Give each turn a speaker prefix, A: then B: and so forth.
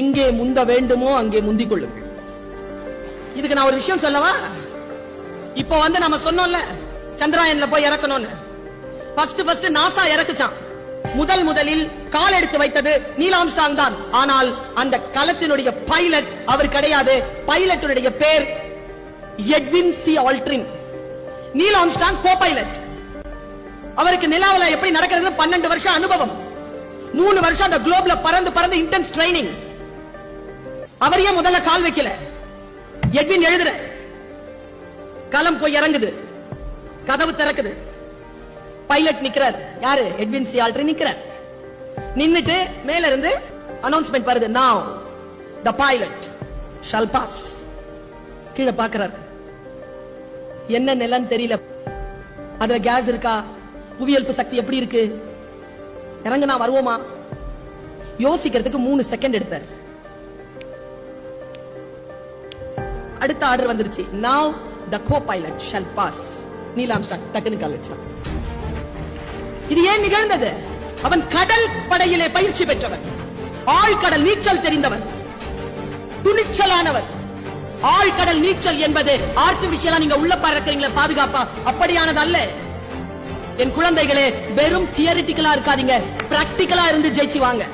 A: எங்கே முந்த வேண்டுமோ அங்கே முந்திக் கொள்ளுங்கள் இதுக்கு நான் ஒரு விஷயம் சொல்லவா? இப்போ வந்து நம்ம சொன்னோம்ல சந்திராயன்ல போய் இறக்கணும்னு. ஃபர்ஸ்ட் ஃபர்ஸ்ட் நாசா இறக்குச்சான். முதல் முதலில் கால் எடுத்து வைத்தது நீல் ஆம்ஸ்டாங் தான். ஆனால் அந்த களத்தினுடைய பைலட் அவர் கிடையாது. பைலட்டுடைய பேர் Edwin C Aldrin. Neil Armstrong co pilot அவருக்கு நிலாவில எப்படி நடக்கிறது பன்னெண்டு வருஷம் அனுபவம். மூணு வருஷம் அந்த குளோப்ல பறந்து பறந்து இன்டென்ஸ் ட்ரைனிங் அவர் ஏன் முதல்ல கால் வைக்கல? எட்வின் எழுதுற. களம் போய் இறங்குது. கதவு திறக்குது. பைலட் நிக்கிறார். யாரு? Edwin C. ஆல்ட்ரி நிக்கிறார். நின்னுட்டு மேல இருந்து அனௌன்ஸ்மெண்ட் வருது. Now the pilot shall pass கீழே பாக்குறார். என்ன நிலம் தெரியல. அதுல கேஸ் இருக்கா? புவியல்பு சக்தி எப்படி இருக்கு? இறங்குனா வருவோமா? யோசிக்கிறதுக்கு மூணு செகண்ட் எடுத்தார். அடுத்த ஆர்டர் வந்துருச்சு. Now the co-pilot shall pass. நீலாம்ஸ்டாங் டக்குனு கால் இது ஏன் நிகழ்ந்தது? அவன் கடல் படையிலே பயிற்சி பெற்றவன். ஆழ்கடல் நீச்சல் தெரிந்தவன். துணிச்சலானவர் ஆழ்கடல் நீச்சல் என்பது ஆர்டிபிஷியலா நீங்க உள்ள பறக்கிறீங்களா பாதுகாப்பா? அப்படியானது அல்ல என் குழந்தைகளே வெறும் தியரிட்டிக்கலா இருக்காதீங்க. பிராக்டிக்கலா இருந்து ஜெயிச்சு வாங்க.